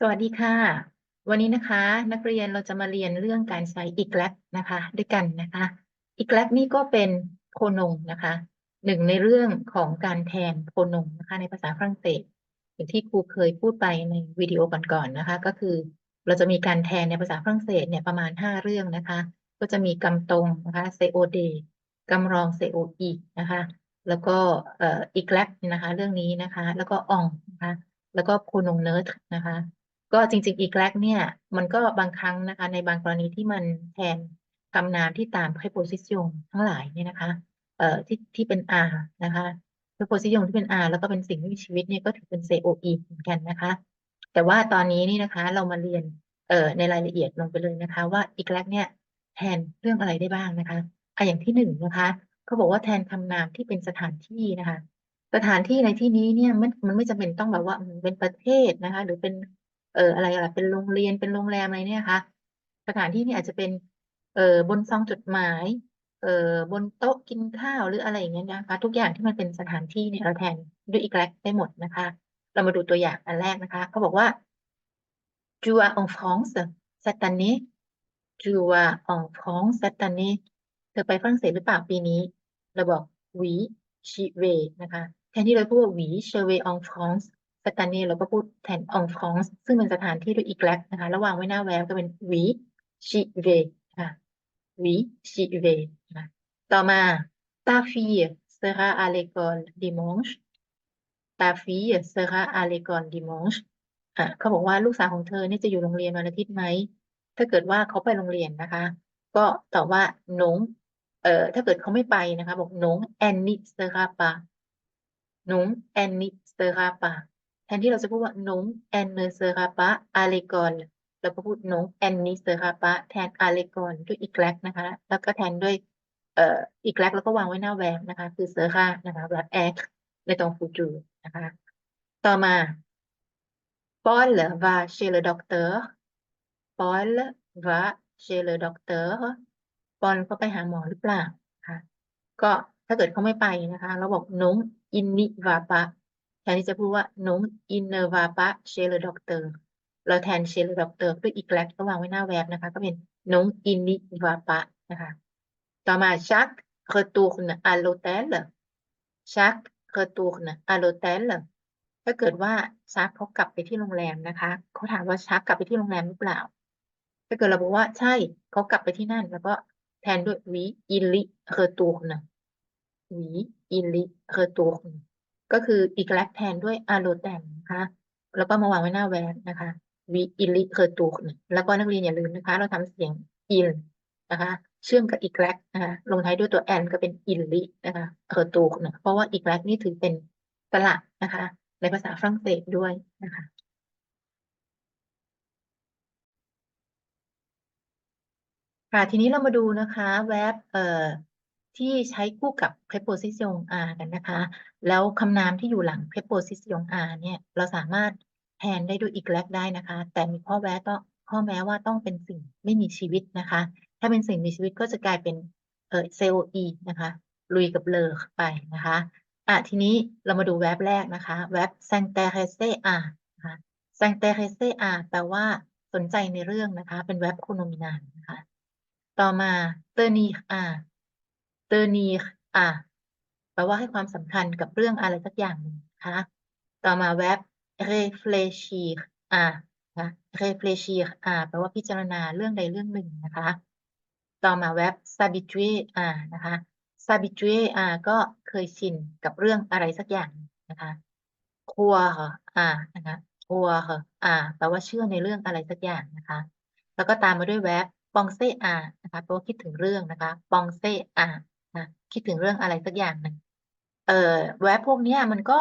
สวัสดีค่ะ วันนี้นะคะ นักเรียนเราจะมาเรียนเรื่องการใช้ EGLAC นะคะ ด้วยกันนะคะ EGLAC นี่ก็เป็นโพนงนะคะหนึ่งในเรื่องของการแทนโพนงนะคะ ในภาษาฝรั่งเศสอย่างที่ครูเคยพูดไปในวิดีโอก่อนๆนะคะ ก็คือเราจะมีการแทนในภาษาฝรั่งเศสเนี่ยประมาณห้าเรื่องนะคะ ก็จะมีกำตรงนะคะ COD กำรอง COE นะคะ แล้วก็เอ่อ EGLAC นะคะ เรื่องนี้นะคะ แล้วก็อองนะคะ แล้วก็โพนงเนิร์ดนะคะ ก็จริง ๆ อีกแลกเนี่ย มันก็บางครั้งนะคะ ในบางกรณีที่มันแทนคำนามที่ตาม preposition ทั้งหลายเนี่ยนะคะ เอ่อที่ที่เป็น r นะคะ preposition ที่เป็น r แล้วก็เป็นสิ่งไม่มีชีวิตเนี่ยก็ถือเป็น coe เหมือนกันนะคะ แต่ว่าตอนนี้นี่นะคะ เรามาเรียนเอ่อในรายละเอียดลงไปเลยนะคะ ว่าอีกแลกเนี่ยแทนเรื่องอะไรได้บ้างนะคะอะอย่างที่หนึ่งนะคะเขาบอกว่าแทนคำนามที่เป็นสถานที่นะคะ สถานที่ในที่นี้เนี่ยมันมันไม่จำเป็นต้องแบบว่าเป็นประเทศนะคะ หรือเป็น เอ่ออะไรล่ะเป็นโรงเรียนเป็นโรงแรมอะไรเนี่ยนะคะสถานที่นี่อาจจะเป็นเอ่อบนซองจดหมาย เอ่อบนโต๊ะกินข้าวหรืออะไรอย่างเงี้ยนะคะ ทุกอย่างที่มันเป็นสถานที่เนี่ยเราแทนด้วยอีกแลกได้หมดนะคะ เรามาดูตัวอย่างอันแรกนะคะเขาบอกว่า tu as en France cette année tu as en France cette année เธอไปฝรั่งเศสหรือเปล่าปีนี้ เราบอก oui je vais นะคะ แทนที่เราพูดว่า oui je vais en France สถานีเราก็พูดแทน en France ซึ่งเป็นสถานที่ด้วยอีกแลกนะคะ ระหว่างไว้หน้าแววก็เป็น oui j'y vais ค่ะ oui j'y vais นะต่อมา ta fille sera à l'école dimanche ta fille sera à l'école dimanche อะเขาบอกว่าลูกสาวของเธอเนี่ยจะอยู่โรงเรียนวันอาทิตย์ไหม ถ้าเกิดว่าเขาไปโรงเรียนนะคะ ก็ตอบว่า non เอ่อถ้าเกิดเขาไม่ไปนะคะ บอก non elle n'y sera pas non elle n'y sera pas แแทนที่เราจะพูดว่า non elle ne sera pas à l'école เราก็พูด non elle n'y sera pas แทน à l'école ด้วยอีกแลกนะคะ แล้วก็แทนด้วยเอ่ออีกแลกแล้วก็วางไว้หน้าแวบนะคะ คือ sera นะคะ verb être ในตรง futur นะคะ ต่อมา Paul va chez le docteur Paul va chez le docteur ปอนเขาไปหาหมอหรือเปล่าคะก็ถ้าเกิดเขาไม่ไปนะคะ เราบอก non il n'y va pas แท นที่จะพูดว่า non il ne va pas chez le docteur เราแทน chez le docteur ด้วยอีกแลกก็วางไว้หน้าแวบนะคะ ก็เป็น non il n'y va pas นะคะ ต่อมา chaque retourne à l'hôtel chaque retourne à l'hôtel ถ้าเกิดว่าชักเขากลับไปที่โรงแรมนะคะเขาถามว่าชักกลับไปที่โรงแรมหรือเปล่า ถ้าเกิดเราบอกว่าใช่เขากลับไปที่นั่น แล้วก็แทนด้วย oui il y retourne oui il y retourne ก็คืออีกแลกแทนด้วย à l'hôtel นะคะแล้วก็มาวางไว้หน้าแวนนะคะ oui il y retourne แล้วก็นักเรียนอย่าลืมนะคะ เราทำเสียง il นนะคะ เชื่อมกับอีกแลกนะคะลงท้ายด้วยตัว n ก็เป็น il y นะคะ retourne เพราะว่าอีกแลกนี่ถือเป็นสระนะคะ ในภาษาฝรั่งเศสด้วยนะคะค่ะทีนี้เรามาดูนะคะ แวบเอ่อ ที่ใช้คู่กับ preposition r กันนะคะ แล้วคำนามที่อยู่หลัง preposition r เนี่ยเราสามารถแทนได้ด้วยอีกแลกได้นะคะ แต่มีข้อแวะต้องข้อแม้ว่าต้องเป็นสิ่งไม่มีชีวิตนะคะ ถ้าเป็นสิ่งมีชีวิตก็จะกลายเป็นเอ่อ coe นะคะลุยกับเลอไปนะคะอะทีนี้เรามาดูแวบแรกนะคะ แวบ s'intéresser นะคะ s'intéresser แปลว่าสนใจในเรื่องนะคะ เป็นแวบโคโนมินานนะคะ ต่อมา tenir à tenir à แปลว่าให้ความสำคัญกับเรื่องอะไรสักอย่างหนึ่งนะคะต่อมาแว็บ réfléchir à นะ réfléchir à แปลว่าพิจารณาเรื่องใดเรื่องหนึ่งนะคะ ต่อมาแว็บ s'habituer à นะคะ s'habituer à ก็เคยชินกับเรื่องอะไรสักอย่างนะคะ croire à นะคะ croire à แปลว่าเชื่อในเรื่องอะไรสักอย่างนะคะ แล้วก็ตามมาด้วยแว็บ penser à นะคะแปลว่าคิดถึงเรื่องนะคะ penser à นะคิดถึงเรื่องอะไรสักอย่างหนึ่งเอ่อแวบพวกนี้มันก็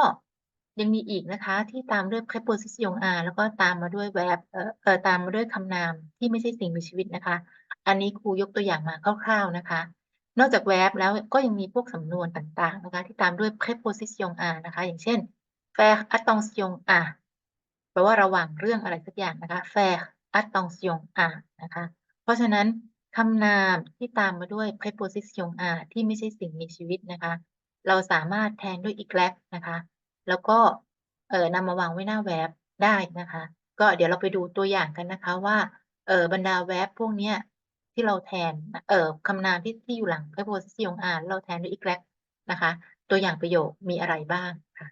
ยังมีอีกนะคะ ที่ตามด้วย preposition à แล้วก็ตามมาด้วยแวบเอ่อเอ่อตามมาด้วยคำนามที่ไม่ใช่สิ่งมีชีวิตนะคะ อันนี้ครูยกตัวอย่างมาคร่าวๆนะคะ นอกจากแวบแล้วก็ยังมีพวกสำนวนต่างๆนะคะที่ตามด้วย preposition à นะคะ อย่างเช่น faire attention à แปลว่าระวังเรื่องอะไรสักอย่างนะคะ faire attention à นะคะ เพราะฉะนั้น คำนามที่ตามมาด้วย preposition à ที่ไม่ใช่สิ่งมีชีวิตนะคะ เราสามารถแทนด้วยอีกแลกนะคะ แล้วก็เอ่อนำมาวางไว้หน้าแวบได้นะคะ ก็เดี๋ยวเราไปดูตัวอย่างกันนะคะว่าเอ่อบรรดา verb พวกเนี้ยที่เราแทนเอ่อคำนามที่ที่อยู่หลัง preposition are เราแทนด้วย eclect นะคะ ตัวอย่างประโยคมีอะไรบ้างค่ะ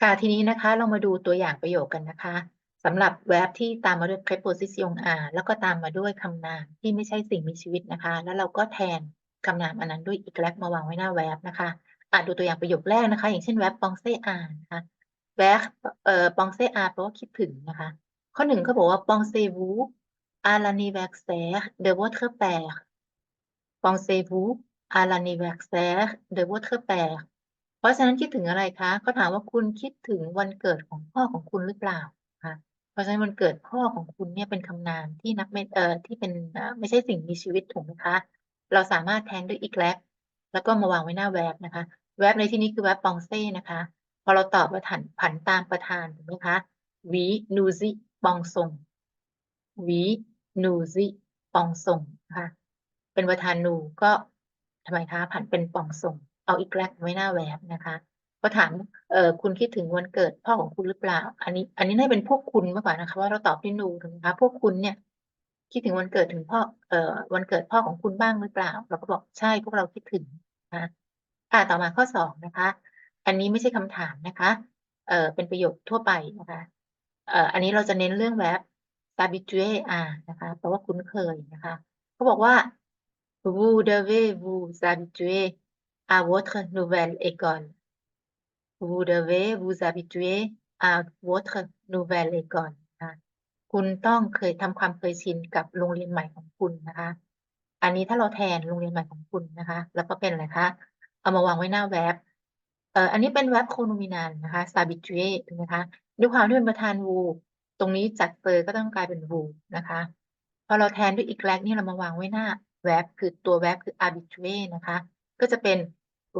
ค่ะทีนี้นะคะเรามาดูตัวอย่างประโยคกันนะคะ สำหรับ verb ที่ตามมาด้วย preposition are แล้วก็ตามมาด้วยคำนามที่ไม่ใช่สิ่งมีชีวิตนะคะ แล้วเราก็แทนคำนามอันนั้นด้วย eclect มาวางไว้หน้า verb นะคะอะดูตัวอย่างประโยคแรกนะคะ อย่างเช่น verb penser à นะคะ verb เอ่อ penser à แปลว่าคิดถึงนะคะ ข้อหนึ่งเขาบอกว่า pensez-vous à l'anniversaire de votre père pensez-vous à l'anniversaire de votre père เพราะฉะนั้นคิดถึงอะไรคะเขาถามว่าคุณคิดถึงวันเกิดของพ่อของคุณหรือเปล่า เพราะฉะนั้นวันเกิดพ่อของคุณเนี่ยเป็นคำนามที่นับไม่เอ่อที่เป็นไม่ใช่สิ่งมีชีวิตถูกไหมคะ เราสามารถแทนด้วย eclect แล้วก็มาวางไว้หน้า verb นะคะ verb ในที่นี้คือ verb penser นะคะ พอเราตอบว่าผันผันตามประธานถูกไหมคะ we nous y pensons we nous y pensons นะคะเป็นประธานนูก็ทำไมคะผันเป็นปองส่งเอาอีกแลกไว้หน้าแวบนะคะ ก็ถามเออคุณคิดถึงวันเกิดพ่อของคุณหรือเปล่า อันนี้ อันนี้น่าเป็นพวกคุณมากกว่านะคะว่าเราตอบที่นูถูกไหมคะพวกคุณเนี่ย คิดถึงวันเกิดถึงพ่อเอ่อวันเกิดพ่อของคุณบ้างหรือเปล่า เราก็บอกใช่พวกเราคิดถึงนะอ่าต่อมาข้อสองนะคะ อันนี้ไม่ใช่คำถามนะคะ เอ่อเป็นประโยคทั่วไปนะคะ เอ่ออันนี้เราจะเน้นเรื่องแวบ s'habituer à นะคะแปลว่าคุ้นเคยนะคะเขาบอกว่า vous devez vous habituer à votre nouvelle école vous devez vous habituer à votre nouvelle école นะคุณต้องเคยทำความเคยชินกับโรงเรียนใหม่ของคุณนะคะ อันนี้ถ้าเราแทนโรงเรียนใหม่ของคุณนะคะ แล้วก็เป็นอะไรคะ เอามาวางไว้หน้าแว็บเอ่ออันนี้เป็นแว็บโคโนมินานนะคะ s'habituer ถูกไหมคะด้วยความที่เป็นประธาน vous ตรงนี้จัดเซอร์ก็ต้องกลายเป็น vous นะคะพอเราแทนด้วย eclect นี่เรามาวางไว้หน้า verb คือตัว verb คือ habituer นะคะ ก็จะเป็น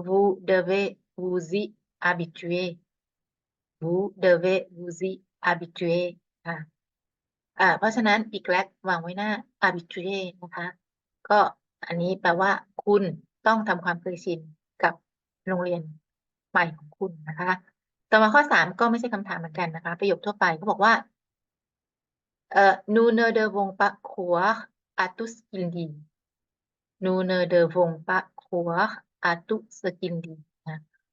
vous devez vous y habituer vous devez vous y habituer ค่ะอ่าเพราะฉะนั้น eclect วางไว้หน้า habituer นะคะ ก็อันนี้แปลว่า คุณต้องทำความเคยชินกับโรงเรียนใหม่ของคุณนะคะต่อมาข้อสามก็ไม่ใช่คำถามเหมือนกันนะคะ ประโยคทั่วไปเขาบอกว่าเอ่อ nous ne devons pas croire à tout ce qu'il dit nous ne devons pas croire à tout ce qu'il dit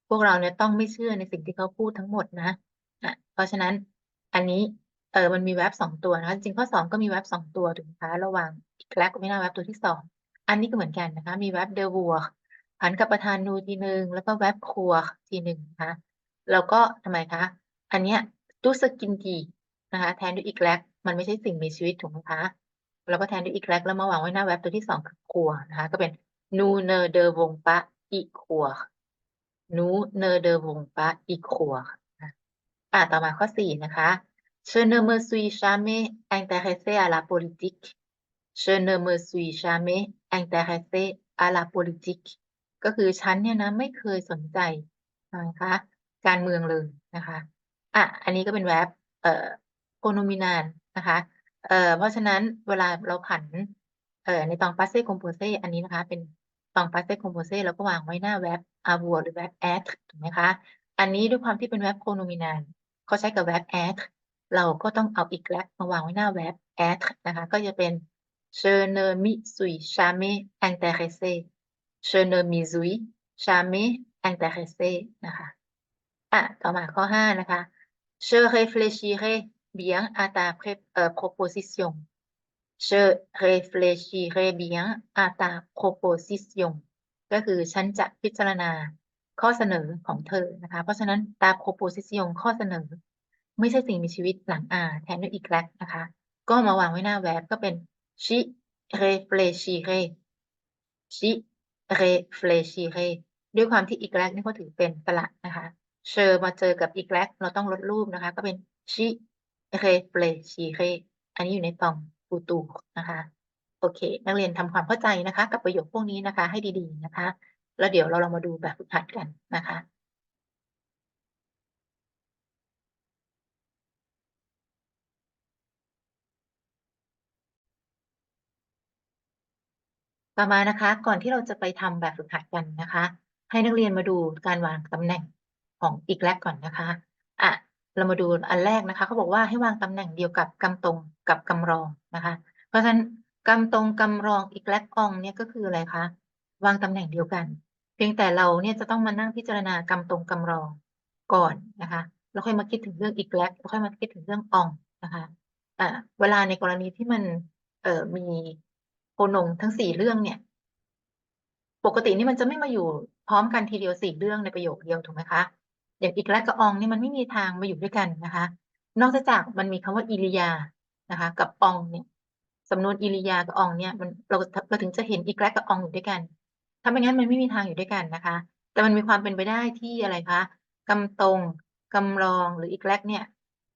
พวกเราเนี่ยต้องไม่เชื่อในสิ่งที่เขาพูดทั้งหมดนะอะเพราะฉะนั้นอันนี้เออมันมีแว็บสองตัวนะคะจริงข้อสองก็มีแว็บสองตัวถูกไหมคะระหว่าง eclect กับไม่น่าแว็บตัวที่สองอันนี้ก็เหมือนกันนะคะ มีแว็บ devoir ผันกับประธานนูทีหนึ่งแล้วก็แว็บ croire ทีหนึ่งนะคะแล้วก็ทำไมคะอันเนี้ย tout ce qu'il dit นะคะแทนด้วย eclect มันไม่ใช่สิ่งมีชีวิตถูกไหมคะเราก็แทนด้วย eclect แล้วมาวางไว้หน้าแว็บตัวที่สองคือ croire นะคะก็เป็น nous ne devons pas y croire nous ne devons pas y croire นะอีครัวอะต่อมาข้อสี่นะคะ je ne me suis jamais intéressé à la politique je ne me suis jamais intéressé à la politique ก็คือฉันเนี่ยนะไม่เคยสนใจนะคะการเมืองเลยนะคะอะอันนี้ก็เป็นแวบเอ่อ pronominal นะคะเอ่อเพราะฉะนั้นเวลาเราผันเอ่อในตอง passé composé อันนี้นะคะ เป็นตอง passé composé แล้วก็วางไว้หน้าแวบ avoir หรือแวบ être ถูกไหมคะ อันนี้ด้วยความที่เป็นแวบ pronominal เขาใช้กับแวบ être เราก็ต้องเอา eclect มาวางไว้หน้าแวบ être นะคะ ก็จะเป็น je ne m'y suis jamais intéressé je ne m'y suis jamais intéressé นะคะอะต่อมาข้อห้านะคะ je réfléchirai bien à ta proposition je réfléchirai bien à ta proposition ก็คือฉันจะพิจารณาข้อเสนอของเธอนะคะ เพราะฉะนั้น ta proposition ข้อเสนอ ไม่ใช่สิ่งมีชีวิตหลัง r แทนด้วย eclect นะคะ ก็มาวางไว้หน้า verb ก็เป็น j'y réfléchirai j'y réfléchirai ด้วยความที่ eclect นี่เขาถือเป็นสระนะคะเชอมาเจอกับ eclect เราต้องลดรูปนะคะ ก็เป็น j'y réfléchirai อันนี้อยู่ในตองฟูตูนะคะ โอเค นักเรียนทำความเข้าใจนะคะ กับประโยคพวกนี้นะคะ ให้ดีๆนะคะ แล้วเดี๋ยวเราลองมาดูแบบฝึกหัดกันนะคะต่อมานะคะ ก่อนที่เราจะไปทำแบบฝึกหัดกันนะคะ ให้นักเรียนมาดูการวางตำแหน่งของอีกแลกก่อนนะคะอะเรามาดูอันแรกนะคะเขาบอกว่าให้วางตำแหน่งเดียวกับกำตรงกับกำรองนะคะ เพราะฉะนั้น กำตรงกำรองอีกแลกอองเนี่ยก็คืออะไรคะวางตำแหน่งเดียวกัน เพียงแต่เราเนี่ยจะต้องมานั่งพิจารณากำตรงกำรองก่อนนะคะแล้วค่อยมาคิดถึงเรื่องอีกแลกแล้วค่อยมาคิดถึงเรื่ององนะคะอ่าเวลาในกรณีที่มันเอ่อมีโพนงทั้งสี่เรื่องเนี่ย ปกตินี่มันจะไม่มาอยู่พร้อมกันทีเดียวสี่เรื่องในประโยคเดียวถูกไหมคะอย่างอีกและกับองนี่มันไม่มีทางมาอยู่ด้วยกันนะคะ นอกจากมันมีคำว่าอิริยานะคะ กับองเนี่ย สำนวนอิริยากับอองเนี่ยมันเราเราถึงจะเห็นอีกและกับอองอยู่ด้วยกันถ้าไม่งั้นมันไม่มีทางอยู่ด้วยกันนะคะ แต่มันมีความเป็นไปได้ที่อะไรคะกำตรงกำรองหรืออีกแลกเนี่ย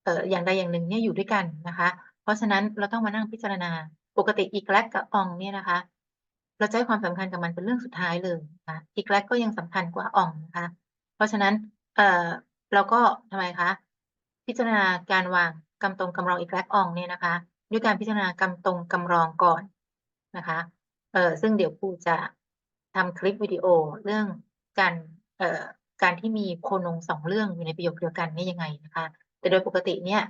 เอ่ออย่างใดอย่างหนึ่งเนี่ยอยู่ด้วยกันนะคะ เพราะฉะนั้นเราต้องมานั่งพิจารณาปกติอีกแลกกับอองเนี่ยนะคะ เราจะให้ความสำคัญกับมันเป็นเรื่องสุดท้ายเลยนะคะอีกแลกก็ยังสำคัญกว่าอองนะคะ เพราะฉะนั้นเอ่อเราก็ทำไมคะพิจารณาการวางกำตรงกำรองอีกแลกอองเนี่ยนะคะ ด้วยการพิจารณากำตรงกำรองก่อนนะคะเอ่อซึ่งเดี๋ยวครูจะทำคลิปวิดีโอเรื่องการเอ่อการที่มีโคนงสองเรื่องอยู่ในประโยคเดียวกันนี่ยังไงนะคะ แต่โดยปกติเนี่ย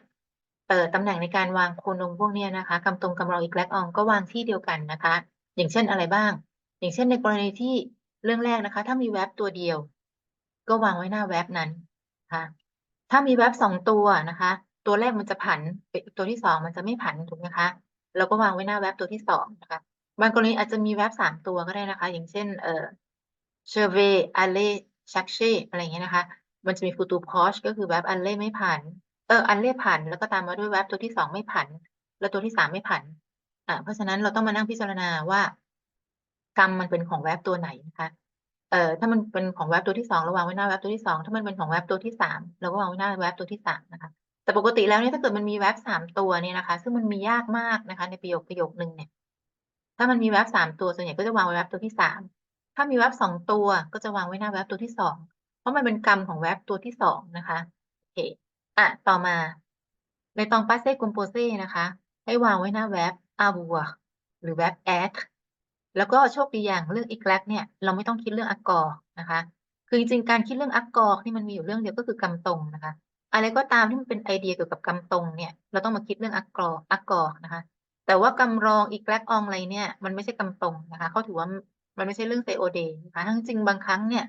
เอ่อตำแหน่งในการวางโคนงพวกเนี้ยนะคะกำตรงกำรองอีกแลกอองก็วางที่เดียวกันนะคะ อย่างเช่นอะไรบ้าง อย่างเช่นในกรณีที่เรื่องแรกนะคะ ถ้ามีแว็บตัวเดียว ก็วางไว้หน้าแว็บนั้นนะคะถ้ามีแว็บสองตัวนะคะ ตัวแรกมันจะผันตัวที่สองมันจะไม่ผันถูกไหมคะ เราก็วางไว้หน้าแว็บตัวที่สองนะคะบางกรณีอาจจะมีแว็บสามตัวก็ได้นะคะ อย่างเช่นเอ่อเชเวอัลเล่ชักเช่อะไรเงี้ยนะคะ มันจะมีฟูตูพอชก็คือแว็บอัลเล่ไม่ผัน เอออัลเล่ผัน แล้วก็ตามมาด้วยแว็บตัวที่สองไม่ผัน แล้วตัวที่สามไม่ผันอ่าเพราะฉะนั้นเราต้องมานั่งพิจารณาว่ากรรมมันเป็นของแว็บตัวไหนนะคะเอ่อถ้ามันเป็นของแว็บตัวที่สองเราวางไว้หน้าแว็บตัวที่สองถ้ามันเป็นของแว็บตัวที่สามเราก็วางไว้หน้าแว็บตัวที่สามนะคะ แต่ปกติแล้วเนี่ยถ้าเกิดมันมีแว็บสามตัวเนี่ยนะคะ ซึ่งมันมียากมากนะคะ ในประโยคประโยคนึงเนี่ย ถ้ามันมีแว็บสามตัวส่วนใหญ่ก็จะวางไว้แว็บตัวที่สามถ้ามีแว็บสองตัวก็จะวางไว้หน้าแว็บตัวที่สองเพราะมันเป็นกรรมของแว็บตัวที่สองนะคะโอเคอะต่อมา ในตองปัสเซ่กุมโปเซ่นะคะ ให้วางไว้หน้าแว็บอาบัวหรือแว็บแอดแล้วก็โชคดีอย่างเรื่องอีกแลกเนี่ย เราไม่ต้องคิดเรื่องอักกอนะคะ คือจริงๆการคิดเรื่องอักกอร์ที่มันมีอยู่เรื่องเดียวก็คือกำตรงนะคะ อะไรก็ตามที่มันเป็นไอเดียเกี่ยวกับกำตรงเนี่ย เราต้องมาคิดเรื่องอักกร์อักกอร์นะคะ แต่ว่ากำรองอีกแลกอองอะไรเนี่ย มันไม่ใช่กำตรงนะคะเขาถือว่ามันไม่ใช่เรื่องเซโอเดนะคะทั้งจริงบางครั้งเนี่ย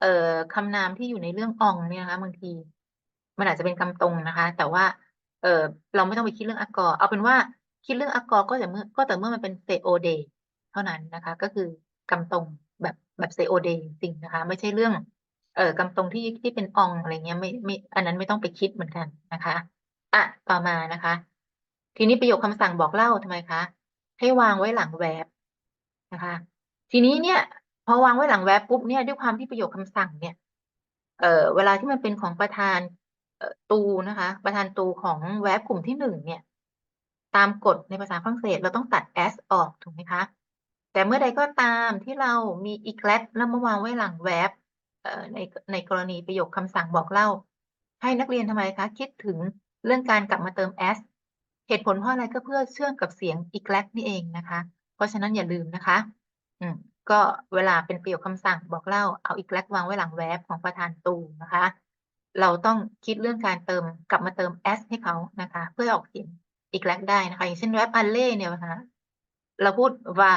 เอ่อคำนามที่อยู่ในเรื่องอองเนี่ยนะคะบางที มันอาจจะเป็นกำตรงนะคะ แต่ว่า เออเราไม่ต้องไปคิดเรื่องอักกอร์เอาเป็นว่าคิดเรื่องอักกอร์ก็แต่เมื่อก็แต่เมื่อมันเป็นเซโอเดเท่านั้นนะคะ ก็คือกำตรงแบบแบบเซโอเดจริงนะคะ ไม่ใช่เรื่อง เอ่อกำตรงที่ที่เป็นองอะไรเงี้ยไม่ไม่อันนั้นไม่ต้องไปคิดเหมือนกันนะคะ อะต่อมานะคะ ทีนี้ประโยคคำสั่งบอกเล่าทำไมคะ ให้วางไว้หลังแวบนะคะ ทีนี้เนี่ย พอวางไว้หลังแวบปุ๊บเนี่ยด้วยความที่ประโยคคำสั่งเนี่ย เอ่อเวลาที่มันเป็นของประธานตูนะคะ ประธานตูของแวบกลุ่มที่หนึ่งเนี่ย ตามกฎในภาษาฝรั่งเศสเราต้องตัด s ออกถูกไหมคะแต่เมื่อใดก็ตามที่เรามี e c l a s แล้วมาวางไว้หลังแวบ ในในกรณีประโยคคำสั่งบอกเล่า ให้นักเรียนทำไมคะ คิดถึงเรื่องการกลับมาเติม s เหตุผลเพราะอะไรก็เพื่อเชื่อมกับเสียง e c l a s นี่เองนะคะ เพราะฉะนั้นอย่าลืมนะคะ อืมก็เวลาเป็นประโยคคำสั่งบอกเล่าเอา e c l a s วางไว้หลังแวบของประธานตูนะคะ เราต้องคิดเรื่องการเติมกลับมาเติม s ให้เขานะคะ เพื่อออกเสียง e c l a s ได้นะคะ อย่างเช่นแวบอัลเล่เนี่ยนะคะเราพูดว่า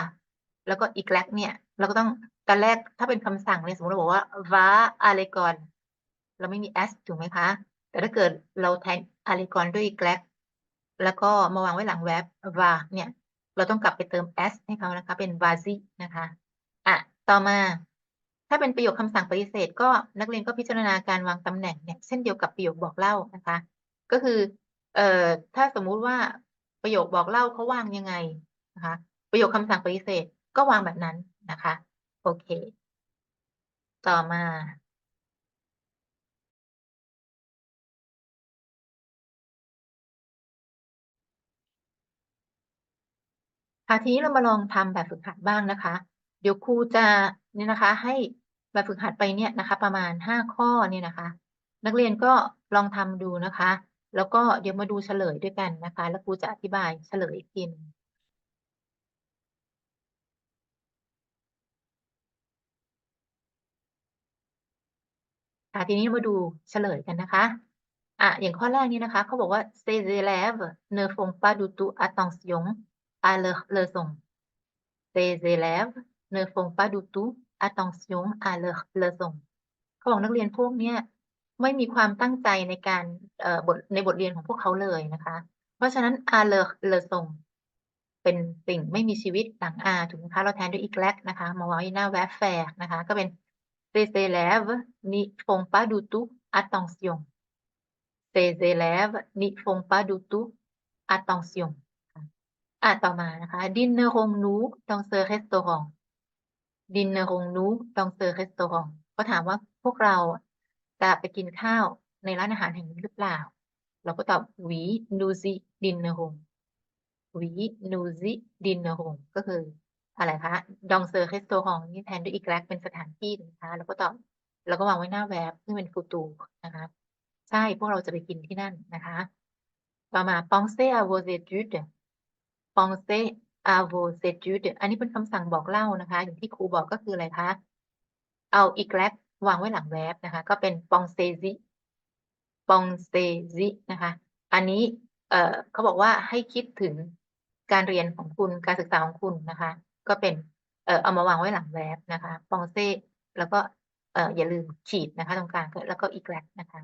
แล้วก็ e c l a s เนี่ย เราก็ต้อง ตอนแรกถ้าเป็นคำสั่งเนี่ยสมมติเราบอกว่า va a l e g o n เราไม่มี s ถูกไหมคะ แต่ถ้าเกิดเราแทน a l e g o n ด้วย e c l a s แล้วก็มาวางไว้หลังแวบ va เนี่ย เราต้องกลับไปเติม s ให้เขานะคะ เป็น vazi นะคะอะต่อมา ถ้าเป็นประโยคคำสั่งปฏิเสธ ก็นักเรียนก็พิจารณาการวางตำแหน่งเนี่ยเช่นเดียวกับประโยคบอกเล่านะคะ ก็คือเอ่อถ้าสมมุติว่าประโยคบอกเล่าเขาวางยังไงนะคะ ประโยคคำสั่งปฏิเสธก็วางแบบนั้นนะคะ โอเค ต่อมาค่ะทีนี้เรามาลองทำแบบฝึกหัดบ้างนะคะ เดี๋ยวครูจะเนี่ยนะคะ ให้แบบฝึกหัดไปเนี่ยนะคะ ประมาณห้าข้อเนี่ยนะคะ นักเรียนก็ลองทำดูนะคะ แล้วก็เดี๋ยวมาดูเฉลยด้วยกันนะคะ แล้วครูจะอธิบายเฉลยอีกทีหนึง ค่ะทีนี้มาดูเฉลยกันนะคะอะอย่างข้อแรกนี้นะคะเขาบอกว่า ces élèves ne font pas du tout attention à leur leçons ces élèves ne font pas du tout attention à leur leçon เขาบอกนักเรียนพวกเนี้ยไม่มีความตั้งใจในการเอ่อบทในบทเรียนของพวกเขาเลยนะคะ เพราะฉะนั้น à leur leçon เป็นสิ่งไม่มีชีวิตหลัง a ถูกไหมคะเราแทนด้วย y นะคะ มาไว้หน้า verb faire นะคะ ก็เป็น ces élèves n'y font pas du tout attention ces élèves n'y font pas du tout attention อะต่อมานะคะ dînerons-nous dans ce restaurant dînerons-nous dans ce restaurant ก็ถามว่าพวกเราจะไปกินข้าวในร้านอาหารแห่งนี้หรือเปล่า เราก็ตอบ oui nous y dînerons oui nous y dînerons ก็คือ อะไรคะ dans ce restaurant นี่แทนด้วย y เป็นสถานที่นะคะแล้วก็ต่อแล้วก็วางไว้หน้า verb ซึ่งเป็น futur นะคะใช่พวกเราจะไปกินที่นั่นนะคะ ต่อมา pensez à vos études pensez à vos études อันนี้เป็นคำสั่งบอกเล่านะคะ อย่างที่ครูบอกก็คืออะไรคะเอา y วางไว้หลัง verb นะคะ ก็เป็น pensez-y pensez-y นะคะ อันนี้เเขาบอกว่าให้คิดถึงการเรียนของคุณการศึกษาของคุณนะคะ ก็เป็นเออเอามาวางไว้หลัง verb นะคะ pensez แล้วก็เอออย่าลืมขีดนะคะ ตรงกลางแล้วก็ y นะคะ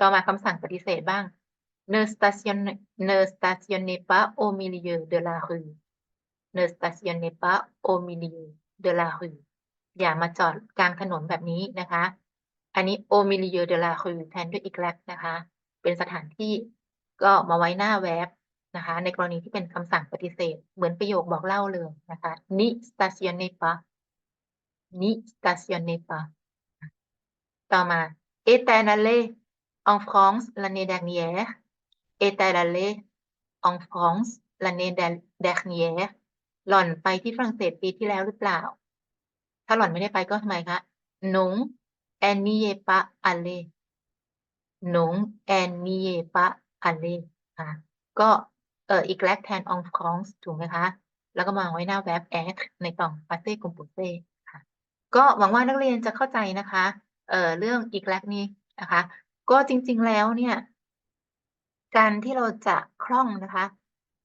ต่อมาคำสั่งปฏิเสธบ้าง ne stationnez ne stationnez pas au milieu de la rue ne stationnez pas au milieu de la rue อย่ามาจอดกลางถนนแบบนี้นะคะ อันนี้ au milieu de la rue แทนด้วย y นะคะ เป็นสถานที่ก็มาไว้หน้า verb นะคะ ในกรณีที่เป็นคำสั่งปฏิเสธ เหมือนประโยคบอกเล่าเลยนะคะนิสตาเซียนเนปะนิสตาเซียนเนปะต่อมาเอตานาเลองฟรองส์ลาเนดังเยเอตานาเลองฟรองส์ลาเนดังเยหล่อนไปที่ฝรั่งเศสปีที่แล้วหรือเปล่า ถ้าหล่อนไม่ได้ไปก็ทำไมคะนงแอนนีเยปะอัลเลนงแอนนีเยปะอเล่ก็ เอ่อ y แทน en France ถูกไหมคะ แล้วก็มาไว้หน้า verb être ในตอง passé composé ค่ะ ก็หวังว่านักเรียนจะเข้าใจนะคะเอ่อเรื่อง y นี้นะคะ ก็จริงๆแล้วเนี่ย การที่เราจะคล่องนะคะ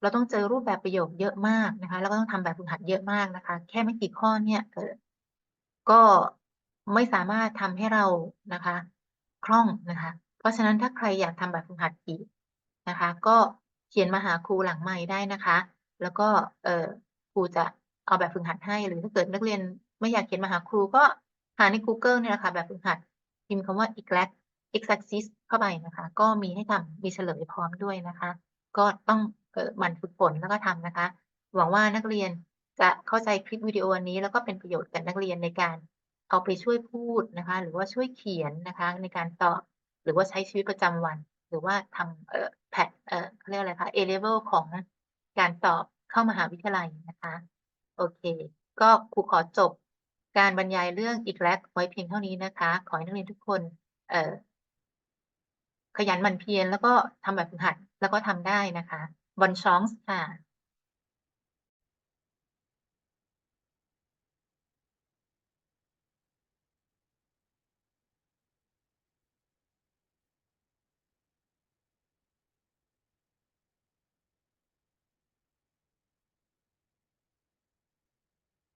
เราต้องเจอรูปแบบประโยคเยอะมากนะคะ แล้วก็ต้องทำแบบฝึกหัดเยอะมากนะคะ แค่ไม่กี่ข้อเนี่ยเออก็ไม่สามารถทำให้เรานะคะ คล่องนะคะ เพราะฉะนั้นถ้าใครอยากทำแบบฝึกหัดอีกนะคะ ก็ ขียนมาหาครูหลังไมค์ได้นะคะ แล้วก็เออครูจะเอาแบบฝึกหัดให้ หรือถ้าเกิดนักเรียนไม่อยากเขียนมาหาครูก็หาใน Google เนี่ยแหละค่ะแบบฝึกหัดพิมพ์คำว่า exact exact เข้าไปนะคะ ก็มีให้ทำมีเฉลยพร้อมด้วยนะคะ ก็ต้องเออหมั่นฝึกฝนแล้วก็ทำนะคะ หวังว่านักเรียนจะเข้าใจคลิปวิดีโอนนี้ แล้วก็เป็นประโยชน์กับนักเรียนในการเอาไปช่วยพูดนะคะ หรือว่าช่วยเขียนนะคะ ในการตอบหรือว่าใช้ชีวิตประจำวัน หรือว่าทำ เอ่อแพเอ่อเขาเรียกอะไรคะ A level ของการสอบเข้ามหาวิทยาลัยนะคะ โอเค ก็ครูขอจบการบรรยายเรื่องอีกแล้วไว้เพียงเท่านี้นะคะ ขอให้นักเรียนทุกคน เอ่อขยันหมั่นเพียรแล้วก็ทำแบบฝึกหัดแล้วก็ทำได้นะคะบอนชองส์ค่ะ